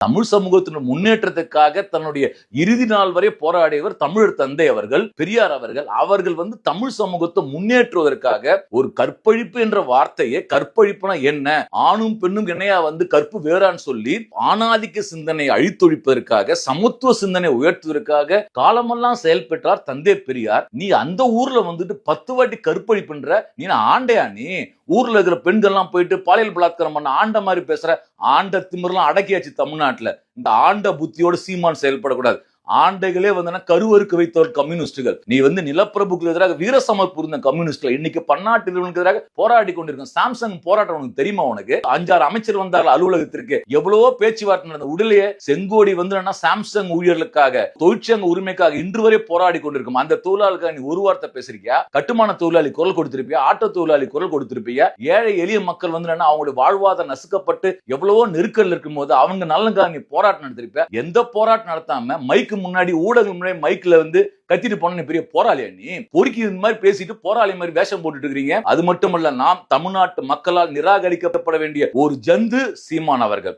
தமிழ் சமூகத்தின் முன்னேற்றத்துக்காக தன்னுடைய இறுதி நாள் வரை போராடியவர் தமிழர் தந்தை அவர்கள் பெரியார் அவர்கள். அவர்கள் வந்து தமிழ் சமூகத்தை முன்னேற்றுவதற்காக ஒரு கற்பழிப்பு என்ற வார்த்தையை கற்பழிப்புனா என்ன? ஆணும் பெண்ணும் இணையா வந்து கற்பு வேறான்னு சொல்லி ஆணாதிக்க சிந்தனையை அழித்தொழிப்பதற்காக சமத்துவ சிந்தனை உயர்த்துவதற்காக காலமெல்லாம் செயல்பட்டார் தந்தை பெரியார். நீ அந்த ஊர்ல வந்துட்டு பத்து வாட்டி கற்பழிப்புன்ற நீ ஆண்டையா நீ? ஊர்ல இருக்கிற பெண்கள்லாம் போயிட்டு பாலியல் பலாத்காரம் பண்ண ஆண்ட மாதிரி பேசுற ஆண்ட திமிரெல்லாம் அடக்கியாச்சு தமிழ்நாட்டுல. இந்த ஆண்ட புத்தியோட சீமான் செயல்படக்கூடாது. ஆண்டைகளே வந்து கருவறுக்கு வைத்தவர் கம்யூனிஸ்டுகள். நீ வந்து நிலப்பிரபுக்கு எதிராக வீரசமர் புரிந்த கம்யூனிஸ்டுகள். இன்னைக்கு பன்னாட்டு நிறுவனங்களுக்கு எதிராக போராடி கொண்டிருக்கும் சாம்சங் போராட்டம் உனக்கு தெரியுமா உனக்கு? அஞ்சாறு அமைச்சர் வந்தார்கள் அலுவலகத்திற்கு. எவ்வளவோ பேச்சுவார்த்தை நடந்த உடலையே செங்கோடி வந்து என்னன்னா சாம்சங் ஊழியர்களுக்காக தொழிற்சங்க உரிமைக்காக இன்று வரை போராடி கொண்டிருக்கும். அந்த தொழிலாளர்களுக்காக நீ ஒரு வார்த்தை பேசுறியா கட்டுமான தொழிலாளி குரல் கொடுத்திருப்பியா? ஆட்டோ தொழிலாளி குரல் கொடுத்திருப்பியா? ஏழை எளிய மக்கள் வந்து என்னன்னா அவங்களுடைய வாழ்வாதாரம் நசுக்கப்பட்டு எவ்வளவோ நெருக்கல் இருக்கும் போது அவங்க நலனுக்காக நீ போராட்டம் நடத்திருப்பியா? எந்த போராட்டம் நடத்தாம மைக்கு முன்னாடி ஊடகம் முன்னாடி மைக்ல வந்து கத்திட்டு போன பெரிய போராளியா நீ? பொறுக்கி இந்த மாதிரி பேசிட்டு போராளி மாதிரி வேஷம் போட்டுட்டு இருக்கிறீங்க. அது மட்டுமல்ல நாம் தமிழ்நாட்டு மக்களால் நிராகரிக்கப்பட வேண்டிய ஒரு ஜந்து சீமான் அவர்கள்.